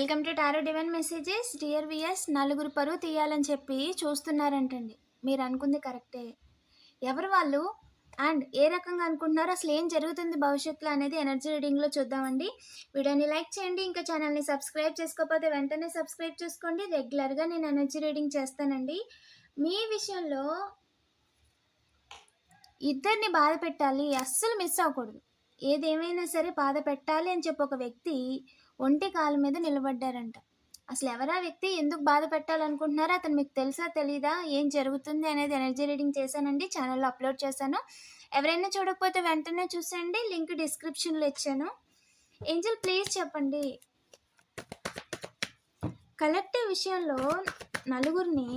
Welcome to tarot divine messages. Dear V S నలుగురు పరువు తీయాలని చెప్పి చూస్తున్నారంటండి. మీరు అనుకుంది కరెక్టే. ఎవరు వాళ్ళు? అండ్ ఏ రకంగా అనుకుంటున్నారో అసలు ఏం జరుగుతుంది భవిష్యత్తులో అనేది ఎనర్జీ రీడింగ్లో చూద్దామండి. వీడియోని లైక్ చేయండి ఇంకా ఛానల్ని సబ్స్క్రైబ్ చేసుకోకపోతే వెంటనే సబ్స్క్రైబ్ చేసుకోండి. రెగ్యులర్గా నేను ఎనర్జీ రీడింగ్ చేస్తానండి. మీ విషయంలో ఇద్దరిని బాధ పెట్టాలి అస్సలు మిస్ అవ్వకూడదు. ఏదేమైనా సరే బాధ పెట్టాలి అని చెప్పి ఒక వ్యక్తి ఒంటి కాలు మీద నిలబడ్డారంట. అసలు ఎవరా వ్యక్తి? ఎందుకు బాధ పెట్టాలనుకుంటున్నారో అతను మీకు తెలుసా తెలీదా? ఏం జరుగుతుంది అనేది ఎనర్జీ రీడింగ్ చేశానండి ఛానల్లో అప్లోడ్ చేశాను. ఎవరైనా చూడకపోతే వెంటనే చూసండి లింక్ డిస్క్రిప్షన్లో ఇచ్చాను. ఏంజల్ ప్లీజ్ చెప్పండి. కలెక్టివ్ విషయంలో నలుగురిని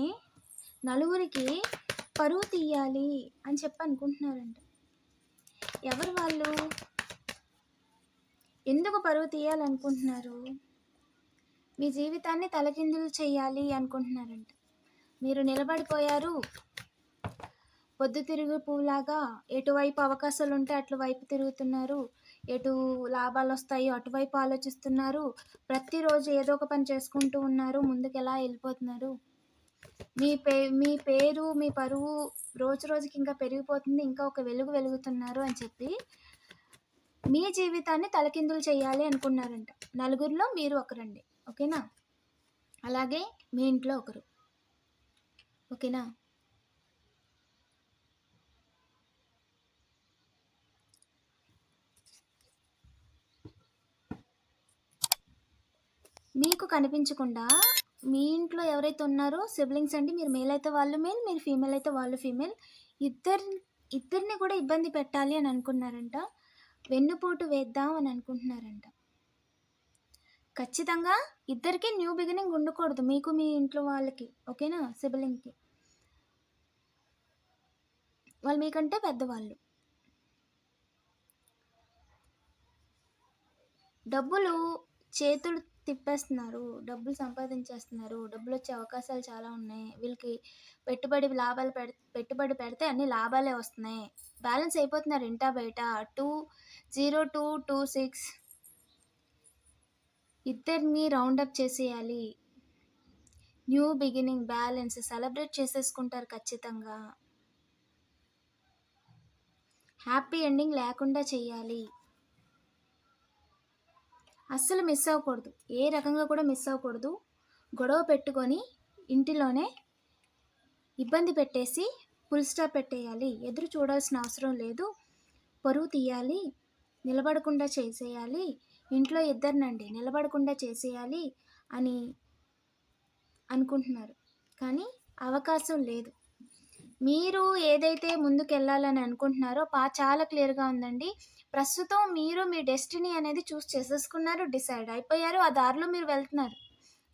నలుగురికి పరువు తీయాలి అని చెప్పి అనుకుంటున్నారంట. ఎవరు వాళ్ళు? ఎందుకు పరువు తీయాలనుకుంటున్నారు? మీ జీవితాన్ని తలకిందులు చేయాలి అనుకుంటున్నారంట. మీరు నిలబడిపోయారు. పొద్దు తిరుగు పువ్వులాగా ఎటువైపు అవకాశాలు ఉంటే అటువైపు తిరుగుతున్నారు. ఎటు లాభాలు వస్తాయో అటువైపు ఆలోచిస్తున్నారు. ప్రతిరోజు ఏదో ఒక పని చేసుకుంటూ ఉన్నారు. ముందుకు ఎలా వెళ్ళిపోతున్నారు? మీ పే మీ పేరు మీ పరువు రోజు రోజుకి ఇంకా పెరిగిపోతుంది. ఇంకా ఒక వెలుగు వెలుగుతున్నారు అని చెప్పి మీ జీవితాన్ని తలకిందులు చేయాలి అనుకున్నారంట. నలుగురిలో మీరు ఒకరండి. ఓకేనా? అలాగే మీ ఇంట్లో ఒకరు. ఓకేనా? మీకు కనిపించకుండా మీ ఇంట్లో ఎవరైతే ఉన్నారో సిబ్లింగ్స్ అండి మీరు మేల్ అయితే వాళ్ళు మేల్ మీరు ఫీమేల్ అయితే వాళ్ళు ఫీమేల్ ఇద్దరి ఇద్దరిని కూడా ఇబ్బంది పెట్టాలి అని అనుకున్నారంట. వెన్నుపోటు వేద్దాం అని అనుకుంటున్నారంట. ఖచ్చితంగా ఇద్దరికి న్యూ బిగినింగ్ ఉండకూడదు. మీకు మీ ఇంట్లో వాళ్ళకి ఓకేనా? సిబిలింగ్కి. వాళ్ళు మీకంటే పెద్దవాళ్ళు. డబ్బులు చేతులు తిప్పేస్తున్నారు డబ్బులు సంపాదించేస్తున్నారు డబ్బులు వచ్చే అవకాశాలు చాలా ఉన్నాయి. వీళ్ళకి పెట్టుబడి లాభాలు పెడ పెట్టుబడి పెడితే అన్ని లాభాలే వస్తున్నాయి. బ్యాలెన్స్ అయిపోతున్నారు ఇంటా బయట. Two zero two two six ఇద్దరిని రౌండప్ చేసేయాలి. న్యూ బిగినింగ్ బ్యాలెన్స్ సెలబ్రేట్ చేసేసుకుంటారు ఖచ్చితంగా. హ్యాపీ ఎండింగ్ లేకుండా చేయాలి. అస్సలు మిస్ అవ్వకూడదు. ఏ రకంగా కూడా మిస్ అవ్వకూడదు. గొడవ పెట్టుకొని ఇంటిలోనే ఇబ్బంది పెట్టేసి ఫుల్ స్టాప్ పెట్టేయాలి. ఎదురు చూడాల్సిన అవసరం లేదు. పరువు తీయాలి. నిలబడకుండా చేసేయాలి. ఇంట్లో ఇద్దరినండి నిలబడకుండా చేసేయాలి అని అనుకుంటున్నారు. కానీ అవకాశం లేదు. మీరు ఏదైతే ముందుకెళ్ళాలని అనుకుంటున్నారో పా చాలా క్లియర్గా ఉందండి. ప్రస్తుతం మీరు మీ డెస్టినీ అనేది చూస్ చేసేసుకున్నారు డిసైడ్ అయిపోయారు ఆ దారిలో మీరు వెళ్తున్నారు.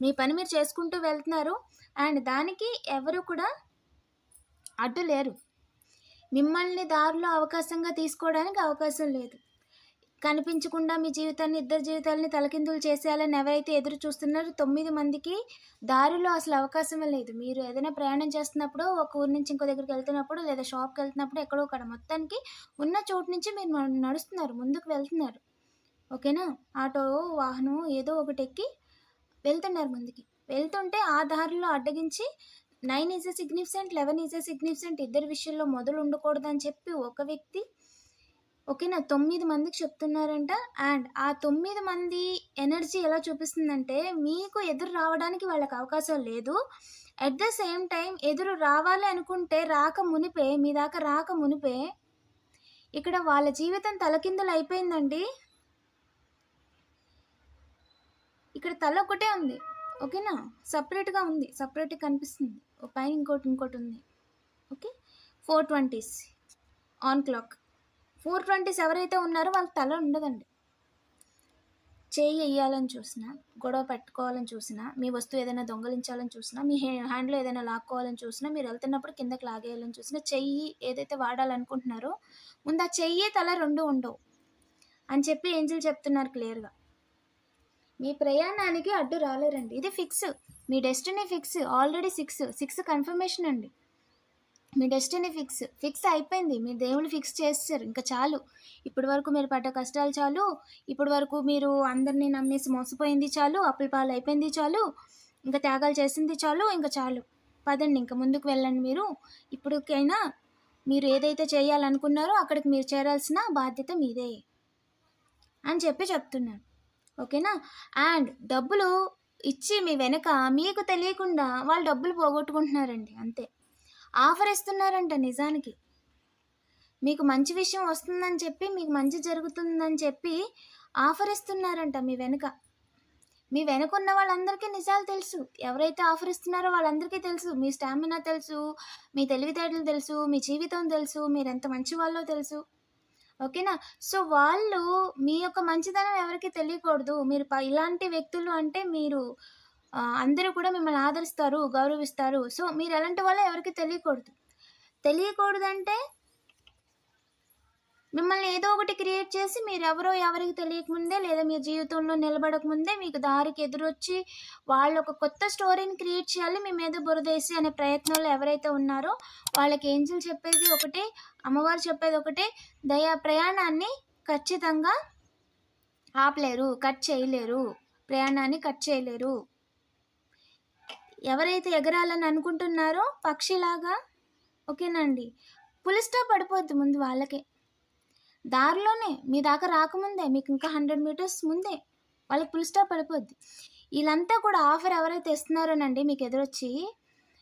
మీ పని మీరు చేసుకుంటూ వెళ్తున్నారు. అండ్ దానికి ఎవరు కూడా అడ్డు లేరు. మిమ్మల్ని దారిలో అవకాశంగా తీసుకోవడానికి అవకాశం లేదు. కనిపించకుండా మీ జీవితాన్ని ఇద్దరు జీవితాలని తలకిందులు చేసేయాలని ఎవరైతే ఎదురు చూస్తున్నారో తొమ్మిది మందికి దారిలో అసలు అవకాశమే లేదు. మీరు ఏదైనా ప్రయాణం చేస్తున్నప్పుడు ఒక ఊరి నుంచి ఇంకో దగ్గరికి వెళ్తున్నప్పుడు లేదా షాప్కి వెళ్తున్నప్పుడు ఎక్కడో ఒకడ మొత్తానికి ఉన్న చోటు నుంచి మీరు నడుస్తున్నారు ముందుకు వెళ్తున్నారు. ఓకేనా? ఆటో వాహనం ఏదో ఒకటి ఎక్కి వెళ్తున్నారు ముందుకి. వెళ్తుంటే ఆ దారిలో అడ్డగించి nine is a significant eleven is a significant ఇద్దరి విషయంలో మొదలు ఉండకూడదని చెప్పి ఒక వ్యక్తి ఓకేనా? తొమ్మిది మందికి చెప్తున్నారంట. అండ్ ఆ తొమ్మిది మంది ఎనర్జీ ఎలా చూపిస్తుందంటే మీకు ఎదురు రావడానికి వాళ్ళకి అవకాశం లేదు. అట్ ద సేమ్ టైం ఎదురు రావాలి అనుకుంటే రాక మునిపే మీ దాకా రాక మునిపే ఇక్కడ వాళ్ళ జీవితం తలకిందులు అయిపోయిందండి. ఇక్కడ తల ఒకటే ఉంది. ఓకేనా? సపరేట్గా ఉంది. సపరేట్గా కనిపిస్తుంది. ఓ పైన ఇంకోటి ఇంకోటి ఉంది. Okay? Four twenties on clock four twenties ఎవరైతే ఉన్నారో వాళ్ళకి తల ఉండదండి. చేయి వేయాలని చూసినా గొడవ పెట్టుకోవాలని చూసినా మీ వస్తువు ఏదైనా దొంగలించాలని చూసినా మీ హ్యాండ్లో ఏదైనా లాక్కోవాలని చూసినా మీరు వెళ్తున్నప్పుడు కిందకి లాగేయాలని చూసినా చెయ్యి ఏదైతే వాడాలనుకుంటున్నారో ముందు ఆ చెయ్యి తల రెండు ఉండవు. అని చెప్పి ఏంజిల్ చెప్తున్నారు క్లియర్గా. మీ ప్రయాణానికి అడ్డు రాలేరండి. ఇది ఫిక్స్. మీ destiny fix. Already six. Six confirmation అండి. మీ డెస్టినీ ఫిక్స్ ఫిక్స్ అయిపోయింది. మీ దేవుడు ఫిక్స్ చేస్తారు ఇంకా చాలు. ఇప్పటి వరకు మీరు పడ్డ కష్టాలు చాలు. ఇప్పటి వరకు మీరు అందరినీ నమ్మేసి మోసపోయింది చాలు. అప్పుల పాలు అయిపోయింది చాలు. ఇంకా త్యాగాలు చేసింది చాలు. ఇంకా చాలు. పదండి. ఇంకా ముందుకు వెళ్ళండి మీరు. ఇప్పటికైనా మీరు ఏదైతే చేయాలనుకున్నారో అక్కడికి మీరు చేరాల్సిన బాధ్యత మీదే అని చెప్పి చెప్తున్నాను. ఓకేనా? అండ్ డబ్బులు ఇచ్చి మీ వెనక మీకు తెలియకుండా వాళ్ళు డబ్బులు పోగొట్టుకుంటున్నారండి. అంతే. ఆఫర్ ఇస్తున్నారంట నిజానికి. మీకు మంచి విషయం వస్తుందని చెప్పి మీకు మంచి జరుగుతుందని చెప్పి ఆఫర్ ఇస్తున్నారంట మీ వెనుక. మీ వెనుక ఉన్న వాళ్ళందరికీ నిజాలు తెలుసు. ఎవరైతే ఆఫర్ ఇస్తున్నారో వాళ్ళందరికీ తెలుసు. మీ స్టామినా తెలుసు మీ తెలివితేటలు తెలుసు మీ జీవితం తెలుసు మీరు ఎంత మంచి వాళ్ళో తెలుసు. ఓకేనా? సో వాళ్ళు మీ యొక్క మంచితనం ఎవరికి తెలియకూడదు. మీరు ఇలాంటి వ్యక్తులు అంటే మీరు అందరూ కూడా మిమ్మల్ని ఆదరిస్తారు గౌరవిస్తారు. సో మీరు ఎలాంటి వల్ల ఎవరికి తెలియకూడదు. తెలియకూడదంటే మిమ్మల్ని ఏదో ఒకటి క్రియేట్ చేసి మీరు ఎవరో ఎవరికి తెలియకముందే లేదా మీ జీవితంలో నిలబడకముందే మీకు దారికి ఎదురొచ్చి వాళ్ళు ఒక కొత్త స్టోరీని క్రియేట్ చేయాలి మీ మీద బురదేసి అనే ప్రయత్నంలో ఎవరైతే ఉన్నారో వాళ్ళకి ఏంజిల్ చెప్పేది ఒకటే అమ్మవారు చెప్పేది ఒకటే దయా ప్రయాణాన్ని ఖచ్చితంగా ఆపలేరు కట్ చేయలేరు. ప్రయాణాన్ని కట్ చేయలేరు. ఎవరైతే ఎగరాలని అనుకుంటున్నారో పక్షిలాగా ఓకేనండి. పులిస్టా పడిపోద్ది ముందు వాళ్ళకే. దారిలోనే మీ దాకా రాకముందే మీకు ఇంకా హండ్రెడ్ మీటర్స్ ముందే వాళ్ళకి పులిస్టా పడిపోద్ది. వీళ్ళంతా కూడా ఆఫర్ ఎవరైతే ఇస్తున్నారోనండి మీకు ఎదురొచ్చి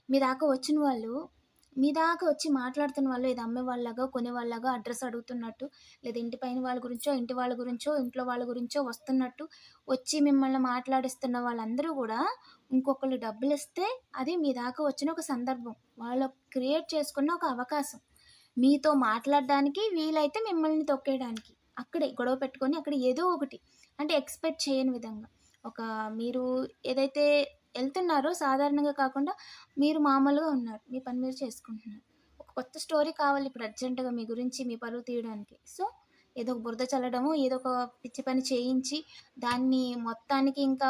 మీ దాకా వచ్చిన వాళ్ళు మీ దాకా వచ్చి మాట్లాడుతున్న వాళ్ళు ఇది అమ్మే వాళ్ళగా కొనే వాళ్ళగా అడ్రస్ అడుగుతున్నట్టు లేదా ఇంటి పైన వాళ్ళ గురించో ఇంటి వాళ్ళ గురించో ఇంట్లో వాళ్ళ గురించో వస్తున్నట్టు వచ్చి మిమ్మల్ని మాట్లాడిస్తున్న వాళ్ళందరూ కూడా ఇంకొకళ్ళు డబ్బులు ఇస్తే అది మీ దాకా వచ్చిన ఒక సందర్భం. వాళ్ళు క్రియేట్ చేసుకున్న ఒక అవకాశం. మీతో మాట్లాడడానికి వీలైతే మిమ్మల్ని తొక్కేయడానికి. అక్కడే గొడవ పెట్టుకొని అక్కడ ఏదో ఒకటి. అంటే ఎక్స్పెక్ట్ చేయని విధంగా. ఒక మీరు ఏదైతే వెళ్తున్నారో. సాధారణంగా కాకుండా మీరు మామూలుగా ఉన్నారు. మీ పని మీరు చేసుకుంటున్నారు. ఒక కొత్త స్టోరీ కావాలి ఇప్పుడు అర్జెంటుగా మీ గురించి మీ పరువు తీయడానికి. సో ఏదో ఒక బురద చల్లడము ఏదో ఒక పిచ్చి పని చేయించి దాన్ని మొత్తానికి ఇంకా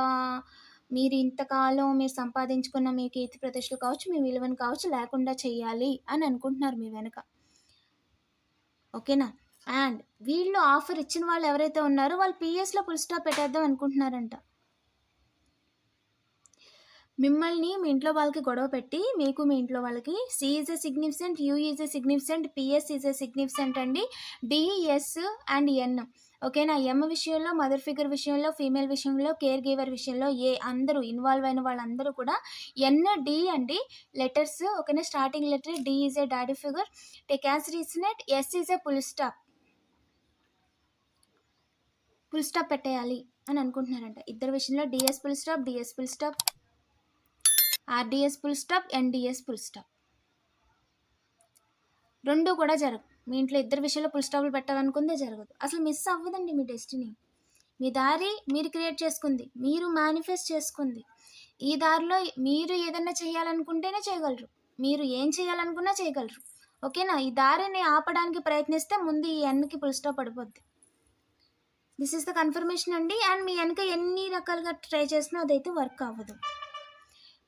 మీరు ఇంతకాలం మీరు సంపాదించుకున్న మీ కీర్తి ప్రతిష్టలు కావచ్చు మీ విలువను కావచ్చు లేకుండా చేయాలి అని అనుకుంటున్నారు మీ వెనుక. ఓకేనా? అండ్ వీళ్ళు ఆఫర్ ఇచ్చిన వాళ్ళు ఎవరైతే ఉన్నారో వాళ్ళు పిఎస్లో ఫుల్ స్టాప్ పెట్టేద్దాం అనుకుంటున్నారంట. మిమ్మల్ని మీ ఇంట్లో వాళ్ళకి గొడవ పెట్టి మీకు మీ ఇంట్లో వాళ్ళకి C is a significant U is a significant P S is a significant అండి. డిఎస్ అండ్ ఎన్ ఓకేనా ఎమ్ విషయంలో మదర్ ఫిగర్ విషయంలో ఫీమేల్ విషయంలో కేర్ గివర్ విషయంలో ఏ అందరూ ఇన్వాల్వ్ అయిన వాళ్ళందరూ కూడా ఎన్ డి అండి. లెటర్స్ ఓకేనా starting letter D is a daddy figure take as S is a full stop full stop పెట్టేయాలి అని అనుకుంటున్నారంట. ఇద్దరు విషయంలో D S full stop D S full stop R D S full stop N D S full stop. రెండు కూడా జరగవు. మీ ఇంట్లో ఇద్దరు విషయంలో ఫుల్ స్టాప్లు పెట్టాలనుకుందే జరగదు. అసలు మిస్ అవ్వదండి మీ డెస్టినీ. మీ దారి మీరు క్రియేట్ చేసుకుంది మీరు మేనిఫెస్ట్ చేసుకుంది. ఈ దారిలో మీరు ఏదైనా చేయాలనుకుంటేనే చేయగలరు. మీరు ఏం చేయాలనుకున్నా చేయగలరు. ఓకేనా? ఈ దారిని ఆపడానికి ప్రయత్నిస్తే ముందు ఈ ఎన్కి ఫుల్ స్టాప్ పడిపోద్ది. దిస్ ఇస్ ద కన్ఫర్మేషన్ అండి. అండ్ మీ వెనక ఎన్ని రకాలుగా ట్రై చేసినా అదైతే వర్క్ అవ్వదు.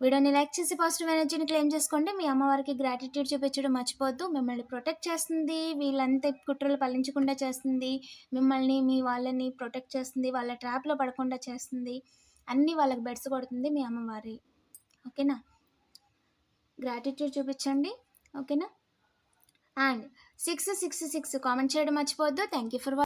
వీడియోని లైక్ చేసి పాజిటివ్ ఎనర్జీని క్లెయిమ్ చేసుకోండి. మీ అమ్మవారికి గ్రాటిట్యూడ్ చూపించడం మర్చిపోద్దు మిమ్మల్ని ప్రొటెక్ట్ చేస్తుంది. వీళ్ళంతా కుట్రలు పలించకుండా చేస్తుంది. మిమ్మల్ని మీ వాళ్ళని ప్రొటెక్ట్ చేస్తుంది. వాళ్ళ ట్రాప్లో పడకుండా చేస్తుంది. అన్నీ వాళ్ళకి బెడ్స్ కొడుతుంది మీ అమ్మవారి ఓకేనా? గ్రాటిట్యూడ్ చూపించండి. ఓకేనా? And six six six comment చేయడం మర్చిపోవద్దు. Thank you for